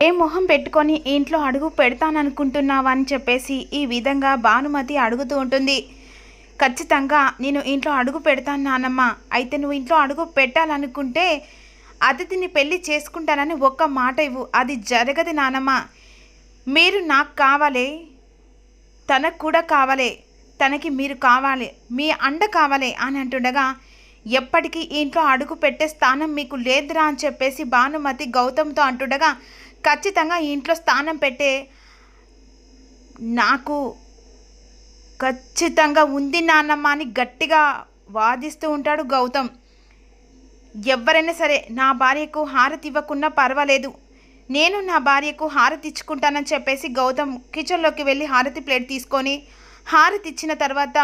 ఏ మొహం పెట్టుకొని ఇంట్లో అడుగు పెడతాననుకుంటున్నావా అని చెప్పేసి ఈ విధంగా భానుమతి అడుగుతూ ఉంటుంది. ఖచ్చితంగా నేను ఇంట్లో అడుగు పెడతాను నానమ్మ. అయితే నువ్వు ఇంట్లో అడుగు పెట్టాలనుకుంటే అతిథిని పెళ్ళి చేసుకుంటానని ఒక్క మాట ఇవ్వు. అది జరగదు నానమ్మ. మీరు నాకు కావాలి తనకు కూడా కావాలి తనకి మీరు కావాలి మీ అండ కావాలి అని అంటుండగా ఎప్పటికీ ఇంట్లో అడుగు పెట్టే స్థానం మీకు లేదురా అని చెప్పేసి భానుమతి గౌతమ్తో అంటుండగా ఖచ్చితంగా ఈ ఇంట్లో స్థానం పెట్టే నాకు ఖచ్చితంగా ఉంది నాన్నమ్మ అని గట్టిగా వాదిస్తూ ఉంటాడు గౌతమ్. ఎవరైనా సరే నా భార్యకు హారతి ఇవ్వకున్నా పర్వాలేదు. నేను నా భార్యకు హారతి ఇచ్చుకుంటానని చెప్పేసి గౌతమ్ కిచెన్లోకి వెళ్ళి హారతి ప్లేట్ తీసుకొని హారతి ఇచ్చిన తర్వాత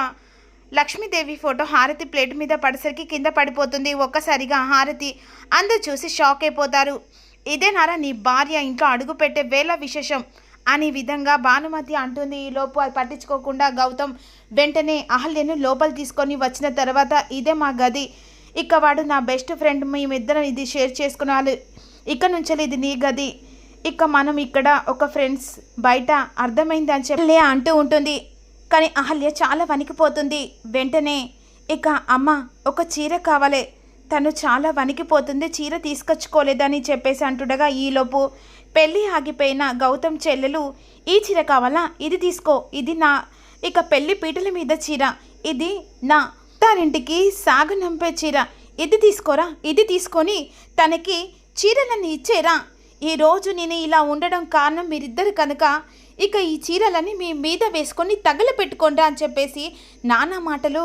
లక్ష్మీదేవి ఫోటో హారతి ప్లేట్ మీద పడసరికి కింద పడిపోతుంది. ఒక్కసారిగా హారతి అందరూ చూసి షాక్ అయిపోతారు. ఇదేనారా నీ భార్య ఇంట్లో అడుగుపెట్టే వేళ విశేషం. అనే విధంగా భానుమతి అంటుంది. ఈ లోపు అది పట్టించుకోకుండా గౌతమ్ వెంటనే అహల్యను లోపల తీసుకొని వచ్చిన తర్వాత ఇదే మా గది. ఇక వాడు నా బెస్ట్ ఫ్రెండ్ మేమిద్దరం ఇది షేర్ చేసుకున్నాను ఇక నుంచి ఇది నీ గది. ఇక మనం ఇక్కడ ఒక ఫ్రెండ్స్ బయట అర్థమైంది అని చెప్పి అంటూ ఉంటుంది. కానీ అహల్య చాలా వణికిపోతుంది. వెంటనే ఇక అమ్మ ఒక చీర కావాలి. తను చాలా వణికిపోతుంది చీర తీసుకొచ్చుకోలేదని చెప్పేసి అంటుండగా ఈలోపు పెళ్ళి ఆగిపోయిన గౌతమ్ చెల్లెలు ఈ చీర కావాలా? ఇది తీసుకో ఇది నా ఇక పెళ్ళి పీటల మీద చీర ఇది నా తారింటికి సాగునంపే చీర ఇది తీసుకోరా ఇది తీసుకొని తనకి చీరలన్నీ ఇచ్చేరా. ఈరోజు నేను ఇలా ఉండడం కారణం మీరిద్దరు కనుక ఇక ఈ చీరలని మీ మీద వేసుకొని తగలపెట్టుకోండి అని చెప్పేసి నానా మాటలు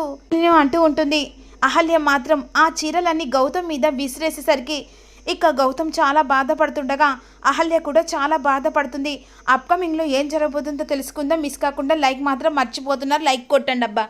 అంటూ ఉంటుంది. అహల్య మాత్రం ఆ చీరలన్నీ గౌతమ్ మీద విసిరేసేసరికి ఇక గౌతమ్ చాలా బాధపడుతుండగా అహల్య కూడా చాలా బాధపడుతుంది. అప్కమింగ్లో ఏం జరగబోతుందో తెలుసుకుందాం. మిస్ కాకుండా లైక్ మాత్రం మర్చిపోతున్నారు. లైక్ కొట్టండి అబ్బా